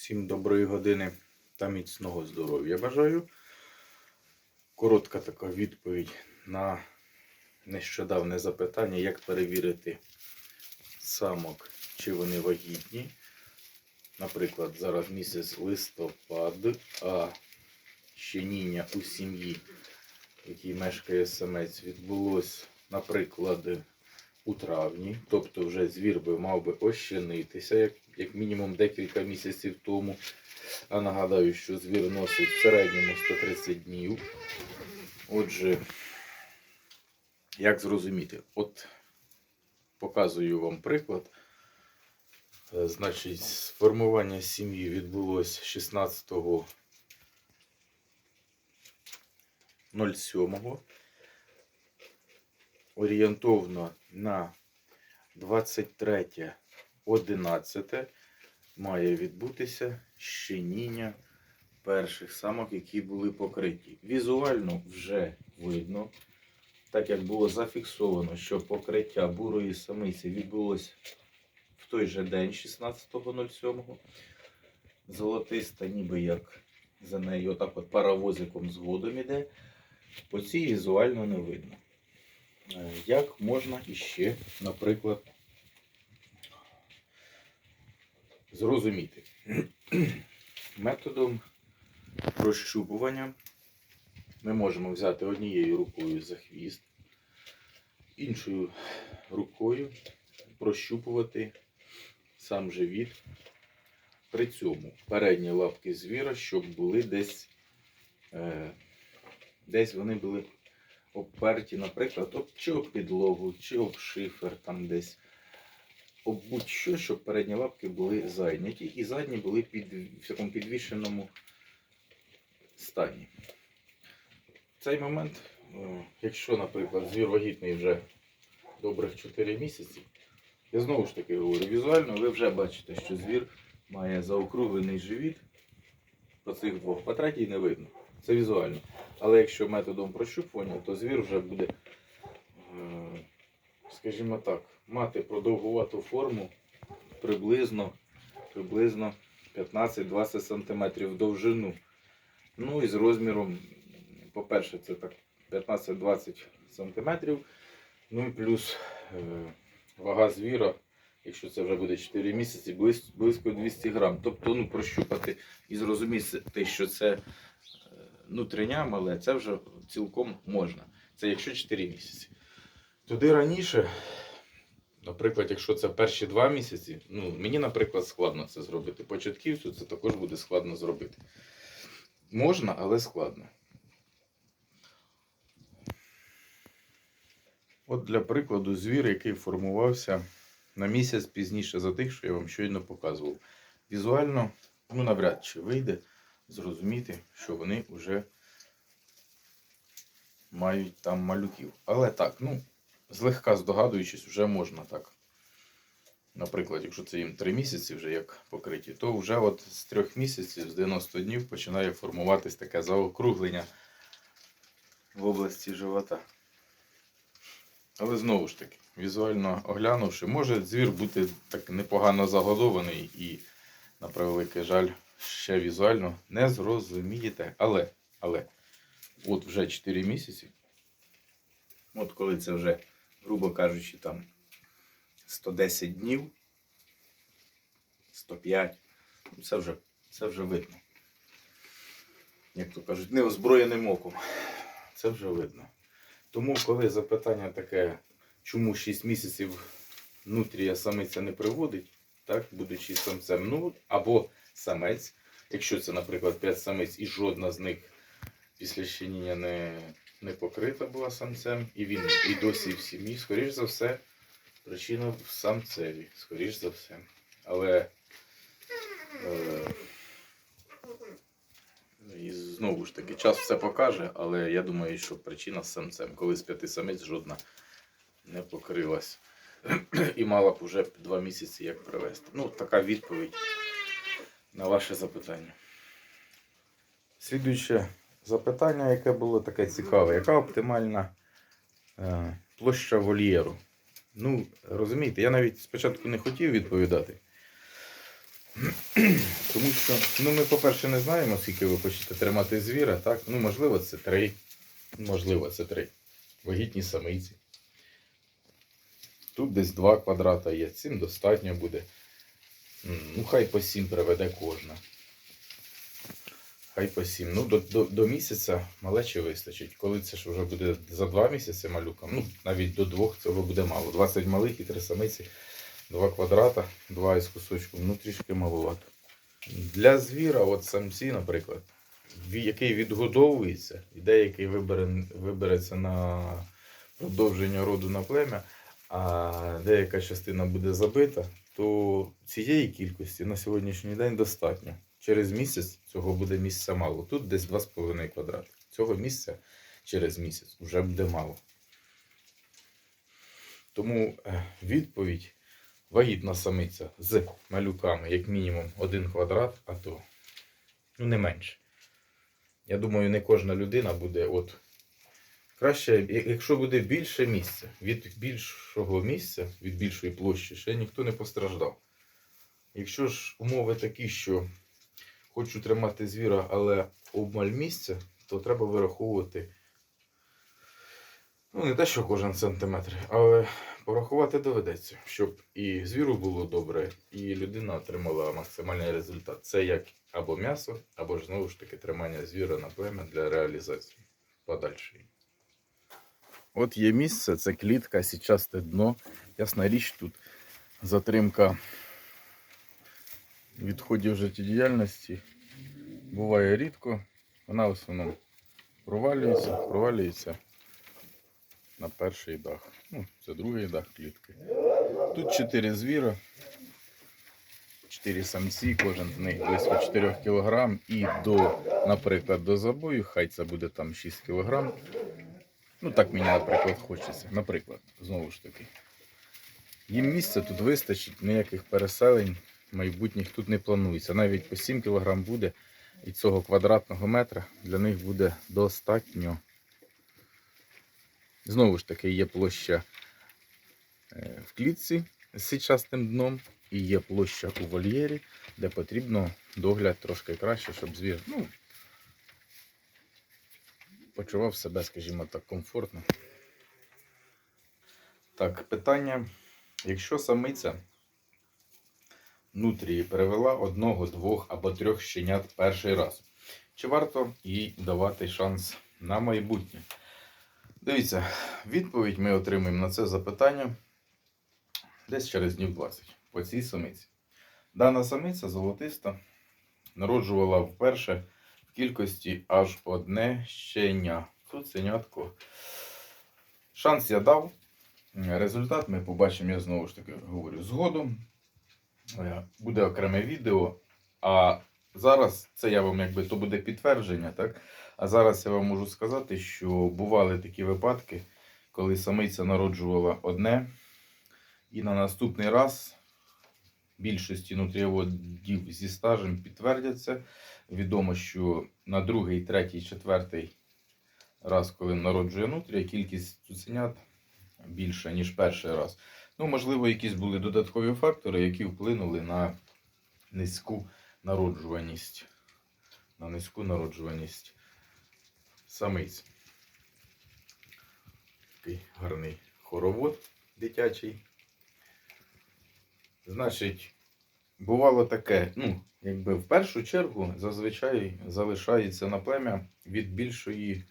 Всім доброї години та міцного здоров'я бажаю. Коротка така відповідь на нещодавне запитання, як перевірити самок, чи вони вагітні. Наприклад, зараз місяць листопад, а щеніння у сім'ї, якій мешкає самець, відбулось, наприклад, у травні, тобто вже звір би мав би ощенитися, як, як мінімум декілька місяців тому. А нагадаю, що звір носить в середньому 130 днів. Отже, як зрозуміти? От показую вам приклад. Е, Значить, сформування сім'ї відбулось 16.07 орієнтовно на 23.11 має відбутися щеніння перших самок, які були покриті. Візуально вже видно, так як було зафіксовано, що покриття бурої самиці відбулось в той же день, 16.07. Золотиста, ніби як за нею отак от паровозиком згодом іде. По цій візуально не видно. Е, Як можна іще, наприклад, зрозуміти? Методом прощупування ми можемо взяти однією рукою за хвіст, іншою рукою прощупувати сам живіт. При цьому передні лапки звіра, щоб були десь, е, десь вони були обперті, наприклад, об чи об підлогу, чи об шифер там десь. Об будь-що, щоб передні лапки були зайняті і задні були під, в такому підвішеному стані. В цей момент, е, якщо, наприклад, звір вагітний вже добрих 4 місяці, я знову ж таки говорю, візуально ви вже бачите, що звір має заокруглений живіт по цих двох, по не видно. Це візуально. Але якщо методом прощупування, то звір вже буде, е, скажімо так, мати продовгувату форму приблизно, приблизно 15-20 см довжину. Ну і з розміром, по-перше, це так 15-20 см. Ну і плюс е, вага звіра, якщо це вже буде 4 місяці, близько 200 грам. Тобто ну, прощупати і зрозуміти, що це внутрішня мале, це вже цілком можна. Це якщо 4 місяці. Туди раніше, наприклад, якщо це перші 2 місяці, ну, мені, наприклад, складно це зробити. Початківцю це також буде складно зробити. Можна, але складно. От для прикладу, звір, який формувався на місяць пізніше за тих, що я вам щойно показував. Візуально, ну навряд чи вийде зрозуміти, що вони вже мають там малюків. Але так, ну, злегка здогадуючись, вже можна так. Наприклад, якщо це їм 3 місяці вже як покриті, то вже от з 3 місяців, з 90 днів починає формуватись таке заокруглення в області живота. Але знову ж таки, візуально оглянувши, може звір бути так непогано загодований і, на превеликий жаль, ще візуально не зрозумієте. Але, але, от вже 4 місяці. От коли це вже, грубо кажучи, там 110 днів, 105, ну, це вже, це вже видно. Як то кажуть, неозброєним оком. Це вже видно. Тому, коли запитання таке, чому 6 місяців нутрія самиця не приводить, так, будучи самцем, ну, або самець, якщо це, наприклад, 5 самиць і жодна з них після щеніння не, не покрита була самцем, і він і досі в сім'ї, скоріш за все, причина в самцеві, скоріш за все. Але е, і знову ж таки, час все покаже, але я думаю, що причина з самцем. Коли з п'яти самець жодна не покрилась. І мала б уже два місяці як привезти. Ну, така відповідь на ваше запитання. Слідуюче запитання, яке було таке цікаве, яка оптимальна е, площа вольєру? Ну, розумієте, я навіть спочатку не хотів відповідати. Тому що, ну ми, по-перше, не знаємо, скільки ви хочете тримати звіра, так? Ну, можливо, це три. Можливо, це три. Вагітні самиці. Тут десь два квадрата є. Цим достатньо буде. Ну, хай по сім приведе кожна. Хай по сім. Ну, до, до, до місяця малечі вистачить. Коли це ж вже буде за два місяці малюкам, ну, навіть до двох цього буде мало. 20 малих і три самиці, два квадрата, два із кусочку, ну трішки маловато. Для звіра, от самці, наприклад, який відгодовується, і деякий вибере, вибереться на продовження роду на плем'я, а деяка частина буде забита, то цієї кількості на сьогоднішній день достатньо. Через місяць цього буде місця мало. Тут десь 2,5 квадрати. Цього місця через місяць вже буде мало. Тому е, відповідь вагітна самиця з малюками, як мінімум, один квадрат, а то ну, не менше. Я думаю, не кожна людина буде от. Краще, якщо буде більше місця, від більшого місця, від більшої площі, ще ніхто не постраждав. Якщо ж умови такі, що хочу тримати звіра, але обмаль місця, то треба вираховувати. Ну, не те, що кожен сантиметр, але порахувати доведеться, щоб і звіру було добре, і людина отримала максимальний результат. Це як або м'ясо, або ж знову ж таки тримання звіра на плем'я для реалізації подальшої. От є місце, це клітка, січасте дно. Ясна річ, тут затримка відходів життєдіяльності буває рідко. Вона в основному провалюється, провалюється на перший дах. Ну, це другий дах клітки. Тут чотири звіра, чотири самці, кожен з них близько 4 кг. І до, наприклад, до забою, хай це буде там 6 кг. Ну, так мені, наприклад, хочеться. Наприклад, знову ж таки. Їм місця тут вистачить, ніяких переселень майбутніх тут не планується. Навіть по 7 кг буде і цього квадратного метра для них буде достатньо. Знову ж таки, є площа е, в клітці з січастим дном і є площа у вольєрі, де потрібно догляд трошки краще, щоб звір ну, почував себе, скажімо так, комфортно. Так, питання. Якщо самиця нутрії перевела одного, двох або трьох щенят перший раз, чи варто їй давати шанс на майбутнє? Дивіться, відповідь ми отримаємо на це запитання десь через днів 20 по цій самиці. Дана самиця золотиста народжувала вперше кількості аж одне щеня. Цуценятко. Шанс я дав. Результат ми побачимо, я знову ж таки говорю, згодом. Е, Буде окреме відео. А зараз це я вам якби то буде підтвердження, так? А зараз я вам можу сказати, що бували такі випадки, коли самиця народжувала одне, і на наступний раз більшості нутрієводів зі стажем підтвердяться. Відомо, що на другий, третій, четвертий раз, коли народжує нутрія, кількість цуценят більша, ніж перший раз. Ну, можливо, якісь були додаткові фактори, які вплинули на низьку народжуваність. На низьку народжуваність самиць. Такий гарний хоровод дитячий. Значить, бувало таке, ну, якби в першу чергу зазвичай залишається на плем'я від більшої,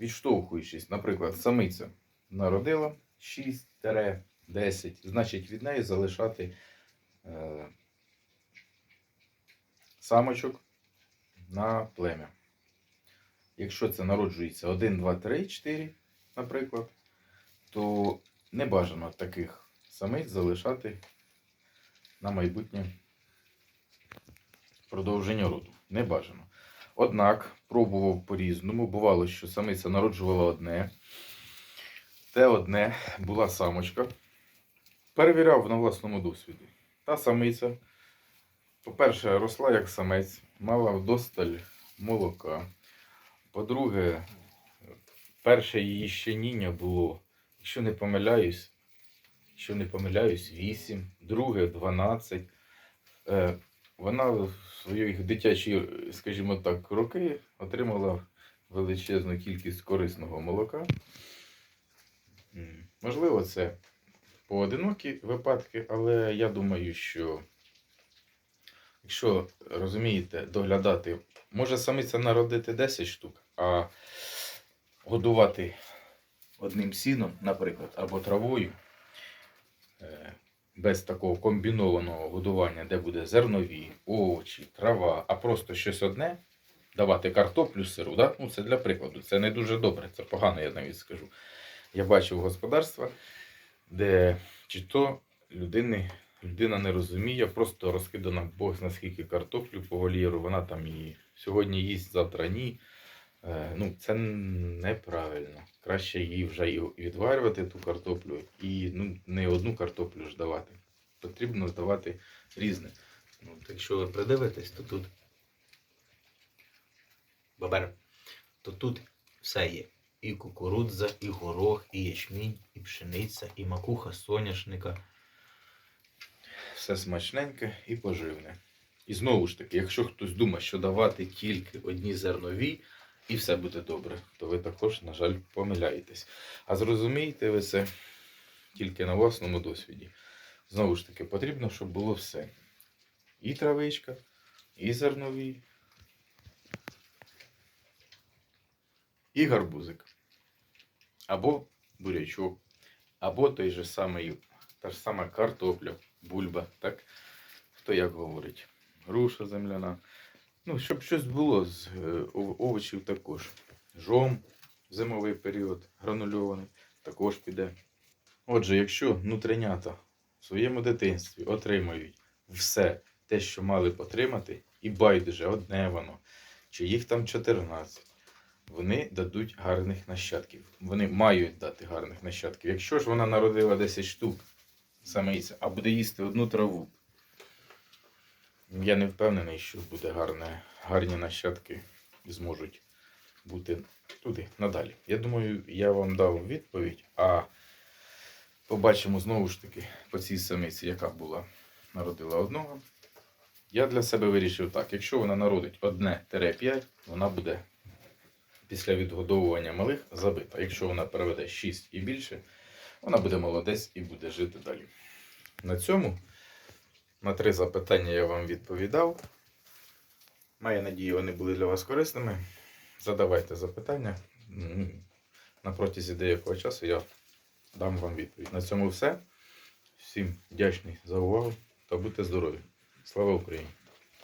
відштовхуючись, наприклад, самиця народила 6-10, значить від неї залишати е, самочок на плем'я. Якщо це народжується 1, 2, 3, 4, наприклад, то не бажано таких самиць залишати на майбутнє продовження роду. Не бажано. Однак пробував по-різному. Бувало, що самиця народжувала одне. Те одне була самочка. Перевіряв на власному досвіді. Та самиця, по-перше, росла як самець, мала вдосталь молока. По-друге, перше її щеніння було, якщо не помиляюсь, якщо не помиляюсь, 8, друге 12. Е, Вона в свої дитячі, скажімо так, роки отримала величезну кількість корисного молока. Можливо, це поодинокі випадки, але я думаю, що якщо розумієте, доглядати, може самиця народити 10 штук, а годувати одним сіном, наприклад, або травою, е, без такого комбінованого годування, де буде зернові, овочі, трава, а просто щось одне, давати картоплю сиру, да? ну, це для прикладу, це не дуже добре, це погано, я навіть скажу. Я бачив господарства, де чи то людини, людина не розуміє, просто розкидана Бог наскільки картоплю по вольєру, вона там і сьогодні їсть, завтра ні. Е, ну, це неправильно. Краще її вже і відварювати ту картоплю, і ну, не одну картоплю ж давати. Потрібно здавати різне. Ну, якщо ви придивитесь, то тут Бабер, то тут все є. І кукурудза, і горох, і ячмінь, і пшениця, і макуха соняшника. все смачненьке і поживне. І знову ж таки, якщо хтось думає, що давати тільки одні зернові і все буде добре, то ви також, на жаль, помиляєтесь. А зрозумієте ви це тільки на власному досвіді. Знову ж таки, потрібно, щоб було все. І травичка, і зернові, і гарбузик. Або бурячок, або той же самий, та ж сама картопля, бульба, так? Хто як говорить? Груша земляна. Ну, щоб щось було з е, овочів також. Жом, зимовий період, гранульований, також піде. Отже, якщо нутринята в своєму дитинстві отримають все те, що мали б отримати, і байдуже одне воно, чи їх там 14, вони дадуть гарних нащадків. Вони мають дати гарних нащадків. Якщо ж вона народила 10 штук, самиця, а буде їсти одну траву, я не впевнений, що буде гарне, гарні нащадки зможуть бути туди надалі. Я думаю, я вам дав відповідь, а побачимо знову ж таки по цій самиці, яка була народила одного. Я для себе вирішив так: якщо вона народить одне-5, вона буде після відгодовування малих забита. Якщо вона переведе 6 і більше, вона буде молодець і буде жити далі. На цьому на три запитання я вам відповідав. Маю надію, вони були для вас корисними. Задавайте запитання. На протязі деякого часу я дам вам відповідь. На цьому все. Всім вдячний за увагу та будьте здорові. Слава Україні!